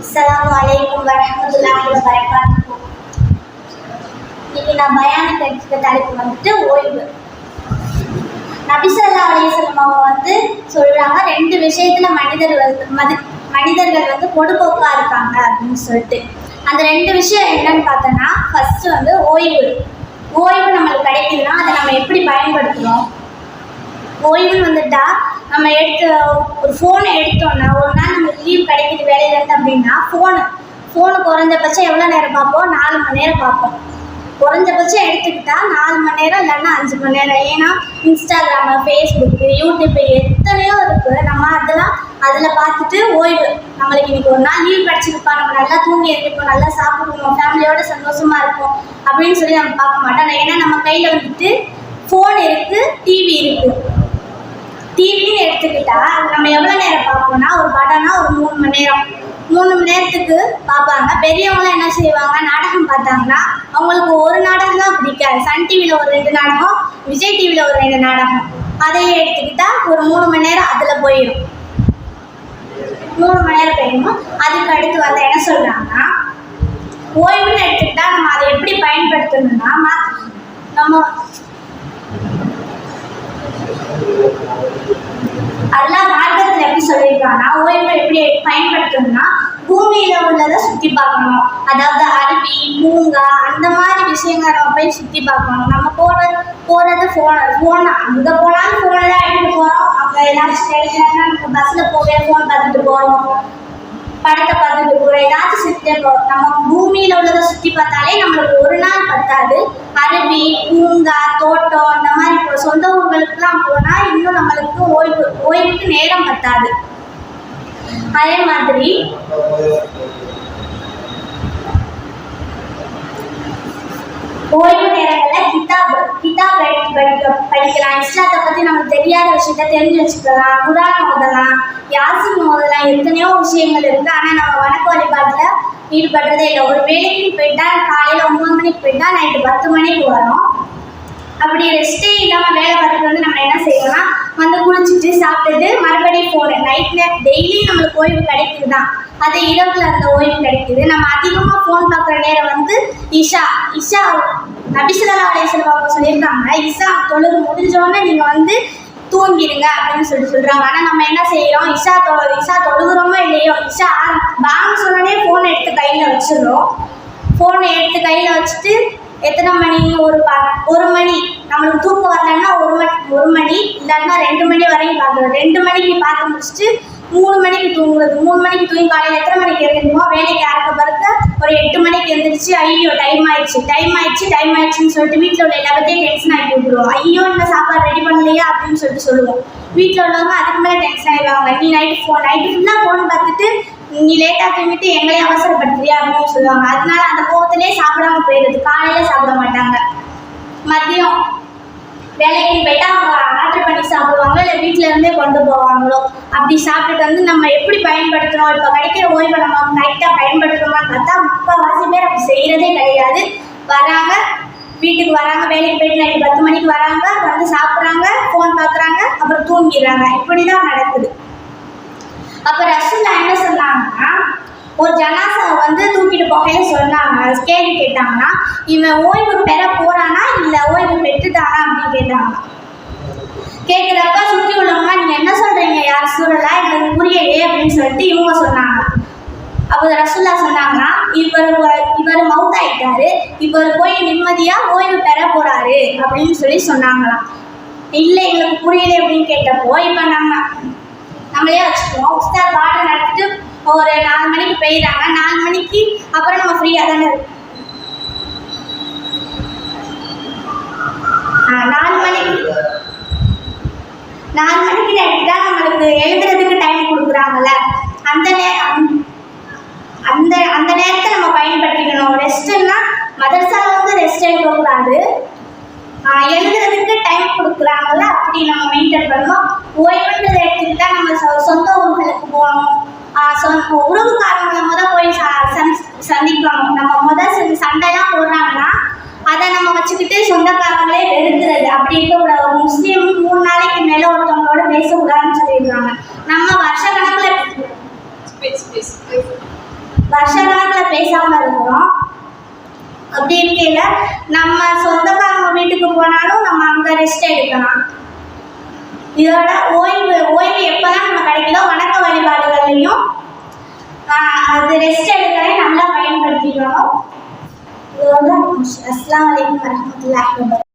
அஸ்ஸலாமு அலைக்கும் வரஹ்மத்துல்லாஹி வபரகாத்துஹு இன்னைக்கு நான் பயானுக்கு எடுத்துக்க தலைப்பு வந்துட்டு ஓய்வு. நபிசல்லா அலையம் அவங்க வந்து சொல்றாங்க ரெண்டு விஷயத்துல மனிதர் வந்து மதி மனிதர்கள் வந்து பொடுபோக்கா இருக்காங்க அப்படின்னு சொல்லிட்டு. அந்த ரெண்டு விஷயம் என்னன்னு பார்த்தோன்னா ஃபர்ஸ்ட் வந்து ஓய்வு. ஓய்வு நம்மளுக்கு கிடைக்குதுன்னா அதை நம்ம எப்படி பயன்படுத்துகிறோம் ஓய்வுன்னு வந்துட்டா நம்ம எடுத்து ஒரு ஃபோனை எடுத்தோம்னா ஒரு நாள் நம்மளுக்கு லீவ் கிடைக்குது வேலையிலேருந்து அப்படின்னா ஃபோனு ஃபோனு குறைஞ்சபட்சம் எவ்வளோ நேரம் பார்ப்போம்? நாலு மணி நேரம் பார்ப்போம். குறைஞ்சபட்சம் எடுத்துக்கிட்டால் நாலு மணி நேரம் இல்லைன்னா அஞ்சு மணி நேரம். ஏன்னா இன்ஸ்டாகிராமு ஃபேஸ்புக்கு யூடியூப்பு எத்தனையோ இருக்குது நம்ம அதெல்லாம் அதில் பார்த்துட்டு ஓய்வு. நம்மளுக்கு இன்றைக்கி ஒரு நாள் லீவ் கிடச்சிருப்பா. நம்ம நல்லா தூங்கி இருந்திருப்போம் நல்லா சாப்பிடுவோம் ஃபேமிலியோட சந்தோஷமாக இருப்போம் அப்படின்னு சொல்லி நம்ம பார்க்க மாட்டோம். ஏன்னா நம்ம கையில் வந்துட்டு ஃபோன் இருக்குது டிவி இருக்குது டிவின்னு எடுத்துக்கிட்டா நம்ம எவ்வளோ நேரம் பார்ப்போம்னா ஒரு படம்னா ஒரு மூணு மணி நேரம். மூணு மணி நேரத்துக்கு பார்ப்பாங்க. பெரியவங்களாம் என்ன செய்வாங்க? நாடகம் பார்த்தாங்கன்னா அவங்களுக்கு ஒரு நாடகம் தான் பிடிக்காது. சன் டிவியில் ஒரு ரெண்டு நாடகம் விஜய் டிவியில் ஒரு ரெண்டு நாடகம். அதையே எடுத்துக்கிட்டா ஒரு மூணு மணி நேரம் அதில் போயிடும். மூணு மணி நேரம் போயிடும்? அதுக்கு அடுத்து வந்து என்ன சொல்கிறாங்கன்னா ஓய்வுன்னு எடுத்துக்கிட்டா நம்ம அதை எப்படி பயன்படுத்தணும்னா நம்ம அல்லாஹ் மார்க்கத்தில் எப்படி சொல்லியிருக்காங்கன்னா ஓய்வு எப்படி பயன்படுத்தணும்னா பூமியில உள்ளதை சுற்றி பார்க்கணும். அதாவது அருவி பூங்கா அந்த மாதிரி விஷயங்களை நம்ம போய் சுற்றி பார்க்கணும். நம்ம போகிறது போகிறது ஃபோன் ஃபோன் அங்கே போனாலும் ஃபோனை தான் எடுத்துகிட்டு போகிறோம் அங்கே ஏதாச்சும் கிடைக்கலன்னா நம்ம பஸ்ஸில் போகவே ஃபோன் பார்த்துட்டு போகிறோம் படத்தை பார்த்துட்டு போகிறோம் ஏதாச்சும் சுற்றி போகிறோம் நம்ம பூமியில் உள்ளதை சுற்றி பார்த்தாலே நம்மளுக்கு ஒரு நாள் பத்தாது. அருவி பூங்கா தோட்டம் அந்த மாதிரி இப்போ சொந்த ஊர்களுக்குலாம் போனால் இன்னும் நம்மளுக்கு ஓய்வு ஓய்வுக்கு நேரம் பத்தாது. அதே மாதிரி ஓய்வு நேரங்களில் கிதாப் கிதாப் படிக்க படிக்கலாம். இஸ்லாத்தை நமக்கு தெரியாத விஷயத்த தெரிஞ்சு வச்சுக்கலாம். குரான் ஓதலாம் யாசின் ஓதலாம் எத்தனையோ விஷயங்கள் இருக்குது ஆனால் நம்ம வணக்க வழிபாட்டில் ஈடுபடுறதே இல்லை. ஒரு வேலைக்கு போயிட்டா காலையில் ஒம்பது மணிக்கு போயிட்டா நைட்டு பத்து மணிக்கு வரோம். அப்படி ரெஸ்ட்டே இல்லாமல் வேலை பார்த்துட்டு வந்து நம்ம என்ன செய்யணும்னா வந்து குளிச்சுட்டு சாப்பிட்டுட்டு மறுபடியும் ஃபோனு நைட் நேரம் டெய்லி நம்மளுக்கு ஓய்வு கிடைக்குது தான் அது இரவில் அந்த ஓய்வு கிடைக்குது. நம்ம அதிகமாக ஃபோன் பார்க்குற நேரம் வந்து இஷா. இஷா நபிசுல்லா அலையம் அவங்க சொல்லியிருக்காங்க இஷா தொழுது முடிஞ்சோடனே நீங்கள் வந்து தூங்கிடுங்க அப்படின்னு சொல்லிட்டு சொல்கிறாங்க ஆனால் நம்ம என்ன செய்கிறோம் இஷா தொ இஷா தொழுகிறோமோ இல்லையோ? இஷா பேங்க் சொன்னோடனே ஃபோனை எடுத்து கையில் வச்சிடுறோம். ஃபோனை எடுத்து கையில் வச்சுட்டு எத்தனை மணி? ஒரு ப ஒரு மணி. நம்மளுக்கு தூக்கம் வரலன்னா ஒரு மணி ஒரு மணி. இல்லைன்னா ரெண்டு மணி வரையும் பார்க்கணும் ரெண்டு மணிக்கு பார்த்து முடிச்சுட்டு மூணு மணிக்கு தூங்குறது. மூணு மணிக்கு தூங்கி காலையில் எத்தனை மணிக்கு எழுந்திருமோ வேலைக்கு ஆரம்ப பிறகு ஒரு எட்டு மணிக்கு எழுந்திரிச்சு ஐயோ டைம் ஆயிடுச்சு டைம் ஆயிடுச்சு டைம் ஆயிடுச்சுன்னு சொல்லிட்டு வீட்டில் உள்ள எல்லாத்தையும் டென்ஷன் ஆகி விட்டுருவோம் ஐயோ இந்த சாப்பாடு ரெடி பண்ணலையா அப்படின்னு சொல்லிட்டு சொல்லுவோம். வீட்டில் உள்ளவங்க அதுக்கு மேலே டென்ஷன் ஆயிடுவாங்க. நீ நைட்டு ஃபோன் நைட்டு ஃபுல்லாக ஃபோன் பார்த்துட்டு நீ லேட்டாக தூங்கிட்டு எங்களையும் அவசரப்படுத்துறியா அப்படின்னு சொல்லுவாங்க. அதனால அந்த கோவத்திலே சாப்பிடாம போயிடுது காலையில் சாப்பிட மாட்டாங்க. மதியம் வேலைக்கு போயிட்டா அவங்க ஆர்டர் பண்ணி சாப்பிடுவாங்க இல்லை வீட்டில இருந்தே கொண்டு போவாங்களோ அப்படி சாப்பிட்டுட்டு வந்து நம்ம எப்படி பயன்படுத்தணும் இப்போ கிடைக்கிற ஓய்வை நம்ம நைட்டாக பயன்படுத்தணுமான்னு பார்த்தா முக்கால்வாசி பேர் அப்படி செய்கிறதே கிடையாது. வராங்க வீட்டுக்கு வராங்க வேலைக்கு போயிட்டு நைட்டு பத்து மணிக்கு வராங்க வந்து சாப்பிட்றாங்க ஃபோன் பார்க்குறாங்க அப்புறம் தூங்கிடுறாங்க. இப்படி தான் நடக்குது. அப்போ ரசூல்லா என்ன சொன்னாங்கன்னா ஒரு ஜனாசாவை வந்து தூக்கிட்டு போகையில சொன்னாங்க. கேள்வி கேட்டாங்கன்னா இவன் ஓய்வு பெற போறானா இல்லை ஓய்வு பெற்றுட்டானா அப்படின்னு கேட்டாங்க. கேட்குறப்ப சுற்றி உள்ளவங்க நீங்கள் என்ன சொல்கிறீங்க யார் சூழலா? எங்களுக்கு புரியலையே அப்படின்னு சொல்லிட்டு இவங்க சொன்னாங்க. அப்போ ரசூல்லா சொன்னாங்கன்னா இவர் இவர் மவுத் ஆயிட்டாரு இவர் போய் நிம்மதியாக ஓய்வு பெற போறாரு அப்படின்னு சொல்லி சொன்னாங்களாம். இல்லை எங்களுக்கு புரியல அப்படின்னு கேட்டப்போ இப்போ நம்ம நம்மளே வச்சுக்குவோம். உஸ்தாத் பாடம் நடத்திட்டு ஒரு நாலு மணிக்கு போயிடுறாங்க. நாலு மணிக்கு அப்புறம் நம்ம ஃப்ரீயாக தானே இருக்கும் நாலு மணிக்கு. நாலு மணிக்கு எடுத்துட்டா நம்மளுக்கு எழுதுறதுக்கு டைம் கொடுக்குறாங்கல்ல. அந்த நே அந்த- அந்த நேரத்தை நம்ம பயன்படுத்திக்கணும். ரெஸ்ட்டுன்னா மதரசாவில் வந்து ரெஸ்ட் எடுக்கக்கூடாது. எழுதுறதுக்கு டைம் கொடுக்குறாங்கல்ல. அப்படி நம்ம மெயின்டைன் பண்ணணும். ஓய்வு இப்போ உறவுக்காரங்களை முத போய் சந்திக்கலாம் நம்ம முத சண்டைலாம் போடுறாங்கன்னா அதை நம்ம வச்சுக்கிட்டு சொந்தக்காரங்களே வெறுக்கிறது. அப்படி இருக்கக்கூடாது முஸ்லீம் மூணு நாளைக்கு மேலே ஒருத்தவங்களோட பேசக்கூடாதுன்னு சொல்லிடுறாங்க நம்ம வருஷ கணக்கில் வருஷ கணக்கில் பேசாமல் இருக்கிறோம். அப்படி இருக்கையில் நம்ம சொந்தக்காரங்க வீட்டுக்கு போனாலும் நம்ம அங்கே ரெஸ்ட் எடுக்கலாம். இதோட ஓய்வு ஓய்வு எப்போதான் நம்ம கிடைக்கலோ வணக்க வழிபாடுகள்லையும் அது ரெஸ்ட் எடுக்கிறேன் நல்லா பயன்படுத்திக்கணும். இதோட அஸ்லாம் வலைக்கம் வரமத்துல்லாஹி